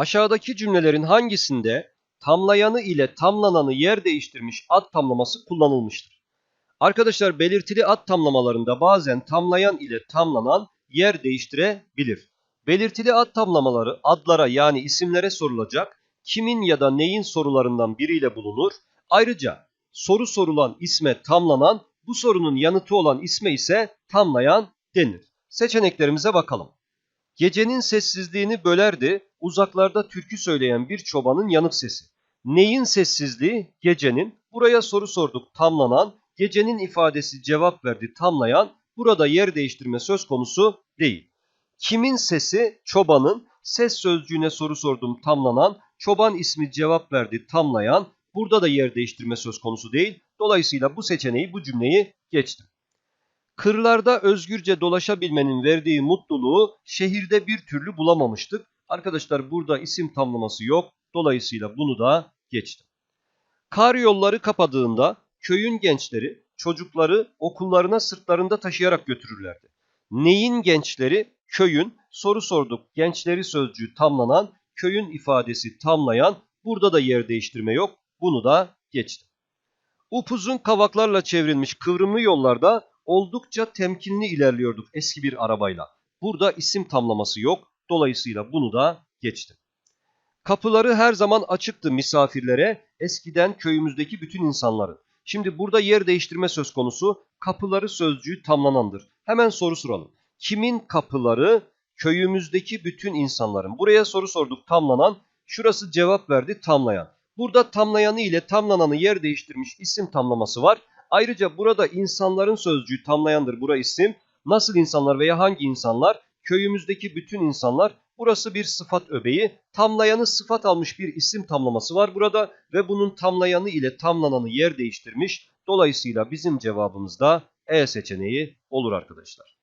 Aşağıdaki cümlelerin hangisinde tamlayanı ile tamlananı yer değiştirmiş ad tamlaması kullanılmıştır? Arkadaşlar belirtili ad tamlamalarında bazen tamlayan ile tamlanan yer değiştirebilir. Belirtili ad tamlamaları adlara yani isimlere sorulacak kimin ya da neyin sorularından biriyle bulunur. Ayrıca soru sorulan isme tamlanan, bu sorunun yanıtı olan isme ise tamlayan denir. Seçeneklerimize bakalım. Gecenin sessizliğini bölerdi, uzaklarda türkü söyleyen bir çobanın yanık sesi. Neyin sessizliği? Gecenin. Buraya soru sorduk tamlanan, gecenin ifadesi cevap verdi tamlayan, burada yer değiştirme söz konusu değil. Kimin sesi? Çobanın. Ses sözcüğüne soru sordum tamlanan, çoban ismi cevap verdi tamlayan, burada da yer değiştirme söz konusu değil. Dolayısıyla bu seçeneği, bu cümleyi geçtim. Kırlarda özgürce dolaşabilmenin verdiği mutluluğu şehirde bir türlü bulamamıştık. Arkadaşlar burada isim tamlaması yok. Dolayısıyla bunu da geçtim. Kar yolları kapadığında köyün gençleri çocukları okullarına sırtlarında taşıyarak götürürlerdi. Neyin gençleri? Köyün. Soru sorduk. Gençleri sözcüğü tamlanan, köyün ifadesi tamlayan. Burada da yer değiştirme yok. Bunu da geçtim. Upuzun kavaklarla çevrilmiş kıvrımlı yollarda oldukça temkinli ilerliyorduk eski bir arabayla. Burada isim tamlaması yok. Dolayısıyla bunu da geçtim. Kapıları her zaman açıktı misafirlere, eskiden köyümüzdeki bütün insanların. Şimdi burada yer değiştirme söz konusu. Kapıları sözcüğü tamlanandır. Hemen soru soralım. Kimin kapıları? Köyümüzdeki bütün insanların. Buraya soru sorduk tamlanan. Şurası cevap verdi tamlayan. Burada tamlayanı ile tamlananı yer değiştirmiş isim tamlaması var. Ayrıca burada insanların sözcüğü tamlayandır bura isim. Nasıl insanlar veya hangi insanlar? Köyümüzdeki bütün insanlar. Burası bir sıfat öbeği. Tamlayanı sıfat almış bir isim tamlaması var burada ve bunun tamlayanı ile tamlananı yer değiştirmiş. Dolayısıyla bizim cevabımız da E seçeneği olur arkadaşlar.